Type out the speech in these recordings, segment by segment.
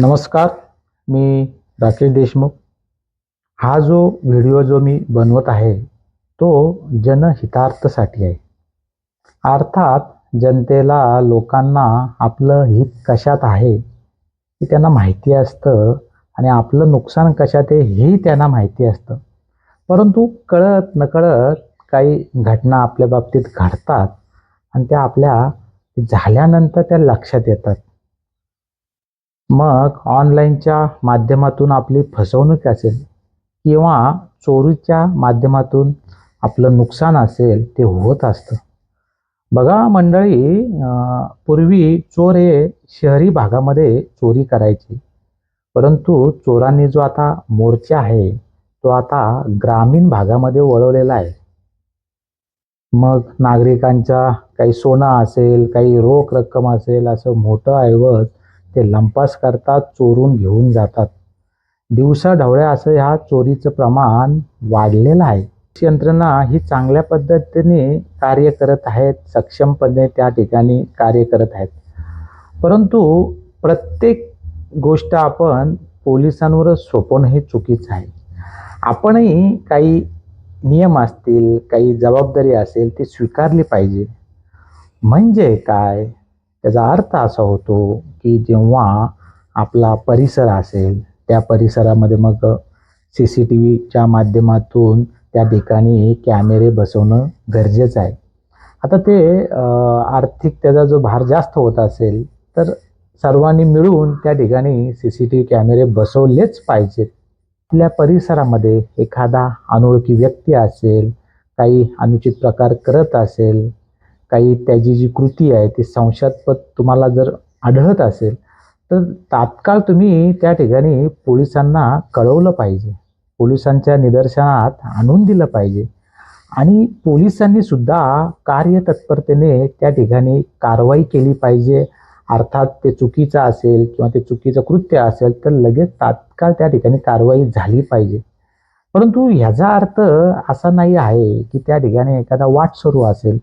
नमस्कार मी राकेश देशमुख. हा जो व्हिडिओ जो मी बनवत आहे तो जनहितार्थासाठी आहे. अर्थात जनतेला लोकांना आपलं हित कशात आहे हे त्यांना माहिती असतं आणि आपलं नुकसान कशात आहे हेही त्यांना माहिती असतं. परंतु कळत नकळत काही घटना आपल्या बाबतीत घडतात आणि त्या आपल्या झाल्यानंतर त्या लक्षात येतात. मग ऑनलाईनच्या माध्यमातून आपली फसवणूक असेल किंवा चोरीच्या माध्यमातून आपलं नुकसान असेल ते होत असतं. बघा मंडळी पूर्वी चोर हे शहरी भागामध्ये चोरी करायचे. परंतु चोरांनी जो आता मोर्चा आहे तो आता ग्रामीण भागामध्ये वळवलेला आहे. मग नागरिकांच्या काही सोनं असेल काही रोख रक्कम असेल असं मोठं ऐवज ते लंपास करतात चोरून घेऊन जातात. दिवसा ढवळ्या असं ह्या चोरीचं प्रमाण वाढलेलं आहे. यंत्रणा ही चांगल्या पद्धतीने कार्य करत आहेत सक्षमपणे त्या ठिकाणी कार्य करत आहेत. परंतु प्रत्येक गोष्ट आपण पोलिसांवरच सोपवणं हे चुकीचं आहे. आपणही काही नियम असतील काही जबाबदारी असेल ती स्वीकारली पाहिजे. म्हणजे काय? त्याचा अर्थ असा होतो की जेव्हा आपला परिसर असेल त्या परिसरामध्ये मग सी सी टी व्हीच्या माध्यमातून त्या ठिकाणी कॅमेरे बसवणं गरजेचं आहे. आता ते आर्थिक त्याचा जो भार जास्त होत असेल तर सर्वांनी मिळून त्या ठिकाणी सी सी टी व्ही कॅमेरे बसवलेच पाहिजेत. आपल्या परिसरामध्ये एखादा अनोळखी व्यक्ती असेल काही अनुचित प्रकार करत असेल काही त्याची जी कृती आहे ती संशयास्पद तुम्हाला जर आढळत असेल तर तात्काळ तुम्ही त्या ठिकाणी पोलिसांना कळवलं पाहिजे. पोलिसांच्या निदर्शनात आणून दिलं पाहिजे. आणि पोलिसांनी सुद्धा कार्यतत्परतेने त्या ठिकाणी कारवाई केली पाहिजे. अर्थात ते चुकीचं असेल किंवा ते चुकीचं कृत्य असेल तर लगेच तात्काळ त्या ठिकाणी कारवाई झाली पाहिजे. परंतु ह्याचा अर्थ असा नाही आहे की त्या ठिकाणी एखादा वाट सुरू असेल.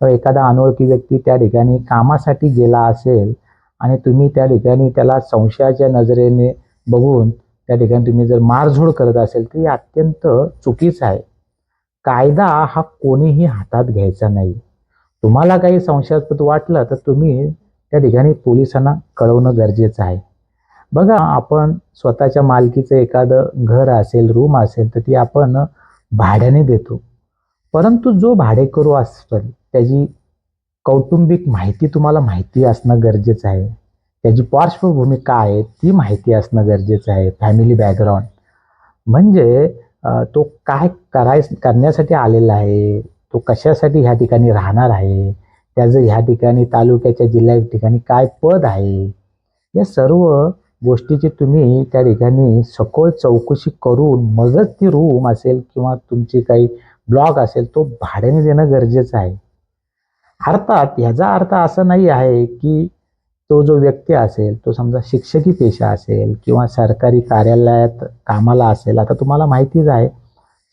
एखादा अनोळखी व्यक्ती त्या ठिकाणी कामासाठी गेला असेल आणि तुम्ही त्या ठिकाणी त्याला संशयाच्या नजरेने बघून त्या ठिकाणी तुम्ही जर मारझोड करत असेल तर हे अत्यंत चुकीचं आहे. कायदा हा कोणीही हातात घ्यायचा नाही. तुम्हाला काही संशयास्पद वाटलं तर तुम्ही त्या ठिकाणी पोलिसांना कळवणं गरजेचं आहे. बघा आपण स्वतःच्या मालकीचं एखादं घर असेल रूम असेल तर ती आपण भाड्याने देतो. परंतु जो भाडेकरू असेल त्याची कौटुंबिक माहिती तुम्हाला माहिती असणं गरजेचं आहे. त्याची पार्श्वभूमी काय आहे ती माहिती असणं गरजेचं आहे फॅमिली बॅकग्राऊंड म्हणजे तो काय कराय करण्यासाठी आलेला आहे तो कशासाठी ह्या ठिकाणी राहणार आहे त्याचं ह्या ठिकाणी तालुक्याच्या जिल्ह्या ठिकाणी काय पद आहे? या सर्व गोष्टीची तुम्ही त्या ठिकाणी सखोल चौकशी करून मगच ती रूम असेल किंवा तुमची काही ब्लॉग असेल तो भाड्याने देणं गरजेचं आहे. अर्थात ह्याचा अर्थ असा नाही आहे की तो जो व्यक्ती असेल तो समजा शिक्षकी पेशा असेल किंवा सरकारी कार्यालयात कामाला असेल आता तुम्हाला माहितीच आहे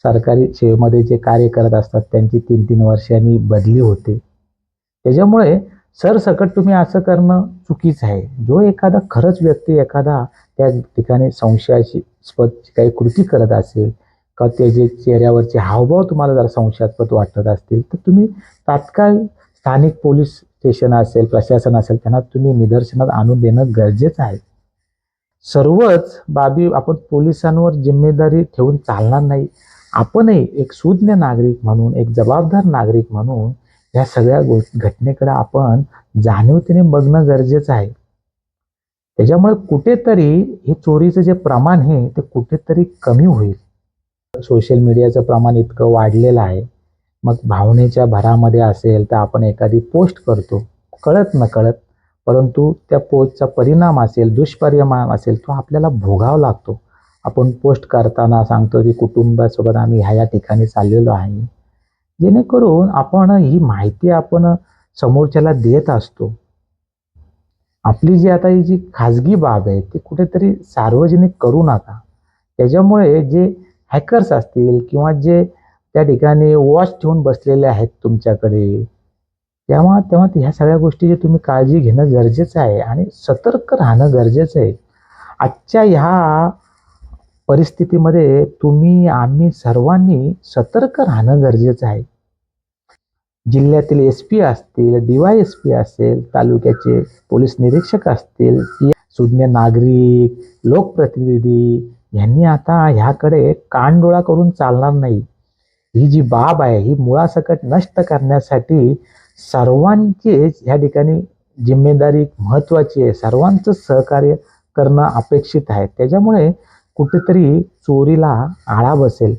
सरकारी सेवेमध्ये जे कार्य करत असतात त्यांची तीन तीन वर्षांनी बदली होते. त्याच्यामुळे सरसकट तुम्ही असं करणं चुकीचं आहे. जो एखादा खरंच व्यक्ती एखादा त्या ठिकाणी संशयाची स्पद काही कृती करत असेल का त्याचे चेहऱ्यावरचे हावभाव तुम्हाला जर संशयास्पद वाटत असतील तर तुम्ही तात्काळ स्थानिक पोलीस स्टेशन असेल प्रशासन असेल त्यांना तुम्ही निदर्शनात आणून देणं गरजेचं आहे. सर्वच बाबी आपण पोलिसांवर जिम्मेदारी ठेवून चालणार नाही. आपणही एक सुज्ञ नागरिक म्हणून एक जबाबदार नागरिक म्हणून या सगळ्या गो घटनेकडे आपण जाणीवतेने बघणं गरजेचं आहे. त्याच्यामुळे कुठेतरी हे चोरीचं जे प्रमाण आहे ते कुठेतरी कमी होईल. सोशल मीडियाचं प्रमाण इतकं वाढलेलं आहे. मग भावनेच्या भरामध्ये असेल तर आपण एखादी पोस्ट करतो. कळत न कळत. परंतु त्या पोस्टचा परिणाम असेल दुष्परिणाम असेल तो आपल्याला भोगावा लागतो. आपण पोस्ट करताना सांगतो की कुटुंबासोबत आम्ही ह्या या ठिकाणी चाललेलो आहे. जेणेकरून आपण ही माहिती आपण समोरच्याला देत असतो. आपली जी आता ही जी खाजगी बाब आहे ती कुठेतरी सार्वजनिक करू नका. त्याच्यामुळे जे हॅकर्स असतील किंवा जे त्या ठिकाणी वॉच ठेवून बसलेले आहेत तुमच्याकडे. तेव्हा तेव्हा ह्या सगळ्या गोष्टीची तुम्ही काळजी घेणं गरजेचं आहे आणि सतर्क राहणं गरजेचं आहे. आजच्या ह्या परिस्थितीमध्ये तुम्ही आम्ही सर्वांनी सतर्क राहणं गरजेचं आहे. जिल्ह्यातील एस पी असतील डी वाय एस पी असेल तालुक्याचे पोलीस निरीक्षक असतील सुज्ञ नागरिक लोकप्रतिनिधी यांनी आता ह्याकडे कानडोळा करून चालणार नाही. ही जी बाब आहे ही मुळासकट नष्ट करण्यासाठी सर्वांचीच ह्या ठिकाणी जिम्मेदारी महत्त्वाची आहे. सर्वांचं सहकार्य करणं अपेक्षित आहे. त्याच्यामुळे कुठेतरी चोरीला आळा बसेल.